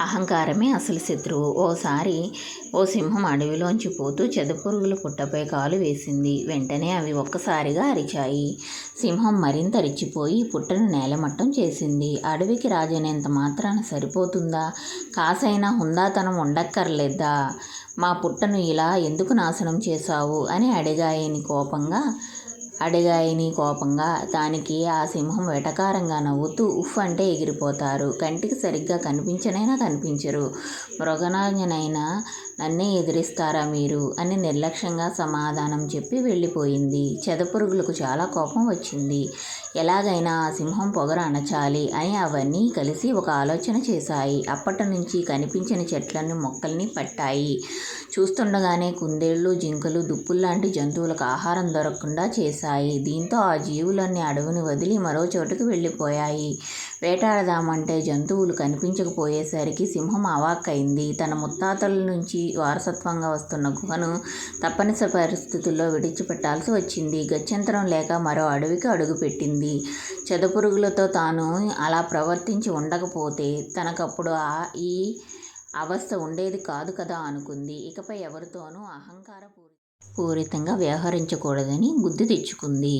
అహంకారమే అసలు శత్రువు. ఓసారి ఓ సింహం అడవిలోంచి పోతూ చెదపురుగుల పుట్టపై కాలు వేసింది. వెంటనే అవి ఒక్కసారిగా అరిచాయి. సింహం మరింత అరిచిపోయి పుట్టను నేలమట్టం చేసింది. అడవికి రాజనేంత మాత్రాన సరిపోతుందా? కాసైనా హుందాతనం ఉండక్కర్లేదా? మా పుట్టను ఇలా ఎందుకు నాశనం చేశావు? అని అడిగాయని కోపంగా అడిగాయని కోపంగా. దానికి ఆ సింహం వెటకారంగా నవ్వుతూ ఉఫ్ అంటే ఎగిరిపోతారు. కంటికి సరిగ్గా కనిపించనైనా కనిపించరు. మృగరాజనైన నన్నే ఎదిరిస్తారా మీరు? అని నిర్లక్ష్యంగా సమాధానం చెప్పి వెళ్ళిపోయింది. చెదపురుగులకు చాలా కోపం వచ్చింది. ఎలాగైనా ఆ సింహం పొగర అణచాలి అని అవన్నీ కలిసి ఒక ఆలోచన చేశాయి. అప్పటి నుంచి కనిపించిన చెట్లన్నీ మొక్కల్ని పట్టాయి. చూస్తుండగానే కుందేళ్ళు, జింకలు, దుప్పుల్లాంటి జంతువులకు ఆహారం దొరకకుండా చేశాయి. దీంతో ఆ జీవులన్నీ అడవిని వదిలి మరో చోటుకి వెళ్ళిపోయాయి. వేటాడదామంటే జంతువులు కనిపించకపోయేసరికి సింహం అవాక్కైంది తన ముత్తాతల నుంచి వారసత్వంగా వస్తున్న గుహను తప్పనిసరి పరిస్థితుల్లో విడిచిపెట్టాల్సి వచ్చింది. గత్యంతరం లేక మరో అడవికి అడుగుపెట్టింది. చెదపురుగులతో తాను అలా ప్రవర్తించి ఉండకపోతే తనకప్పుడు ఈ అవస్థ ఉండేది కాదు కదా అనుకుంది. ఇకపై ఎవరితోనూ అహంకార పూరితంగా వ్యవహరించకూడదని బుద్ధి తెచ్చుకుంది.